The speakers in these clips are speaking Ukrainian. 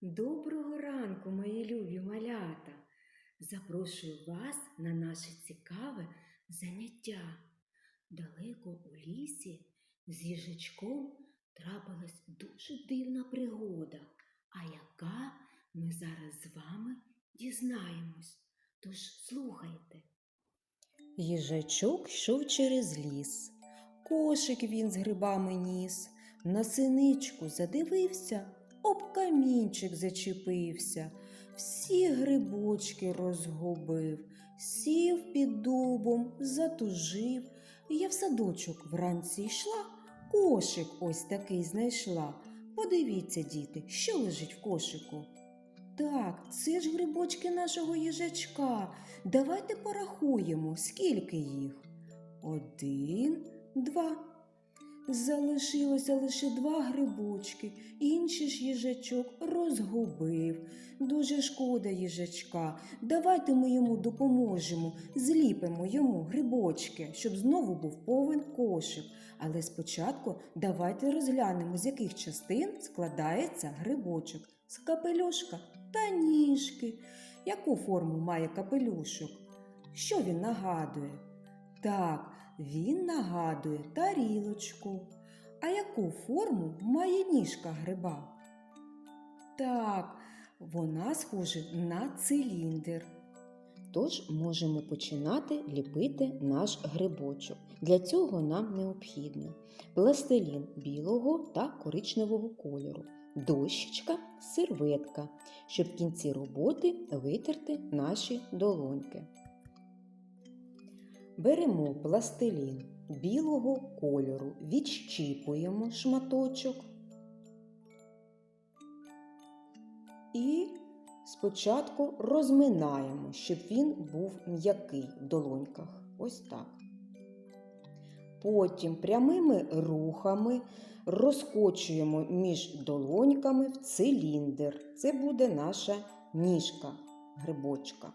Доброго ранку, мої любі малята! Запрошую вас на наше цікаве заняття. Далеко у лісі з їжачком трапилась дуже дивна пригода, а яка ми зараз з вами дізнаємось. Тож слухайте. Їжачок йшов через ліс. Кошик він з грибами ніс. На синичку задивився, об камінчик зачепився, всі грибочки розгубив, сів під дубом, затужив. Я в садочок вранці йшла, кошик ось такий знайшла. Подивіться, діти, що лежить в кошику. Так, це ж грибочки нашого їжачка. Давайте порахуємо, скільки їх. Один, два. Залишилося лише два грибочки, інший ж їжачок розгубив. Дуже шкода їжачка. Давайте ми йому допоможемо, зліпимо йому грибочки, щоб знову був повен кошик. Але спочатку давайте розглянемо, з яких частин складається грибочок. З капелюшка та ніжки. Яку форму має капелюшок? Що він нагадує? Так, він нагадує тарілочку. А яку форму має ніжка гриба? Так, вона схожа на циліндр. Тож можемо починати ліпити наш грибочок. Для цього нам необхідно пластилін білого та коричневого кольору, дощечка, серветка, щоб в кінці роботи витерти наші долоньки. Беремо пластилін білого кольору, відщіпуємо шматочок і спочатку розминаємо, щоб він був м'який в долоньках. Ось так. Потім прямими рухами розкочуємо між долоньками в циліндр. Це буде наша ніжка грибочка.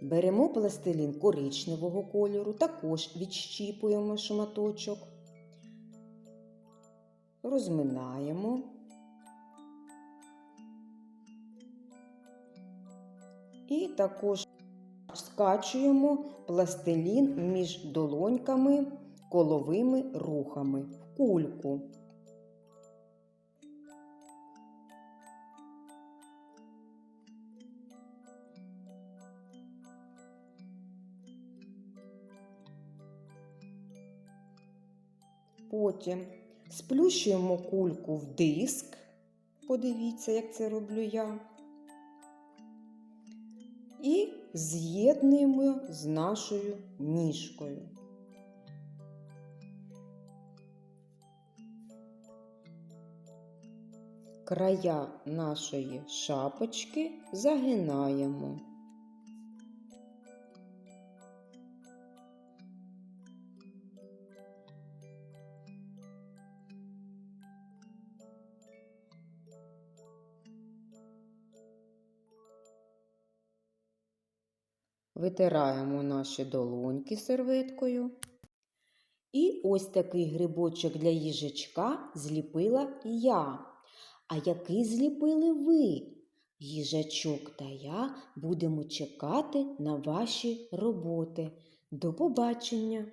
Беремо пластилін коричневого кольору, також відщіпуємо шматочок, розминаємо. І також скачуємо пластилін між долоньками коловими рухами в кульку. Потім сплющуємо кульку в диск. Подивіться, як це роблю я. І з'єднуємо з нашою ніжкою. Края нашої шапочки загинаємо. Витираємо наші долоньки серветкою. І ось такий грибочок для їжачка зліпила я. А який зліпили ви? Їжачок та я будемо чекати на ваші роботи. До побачення!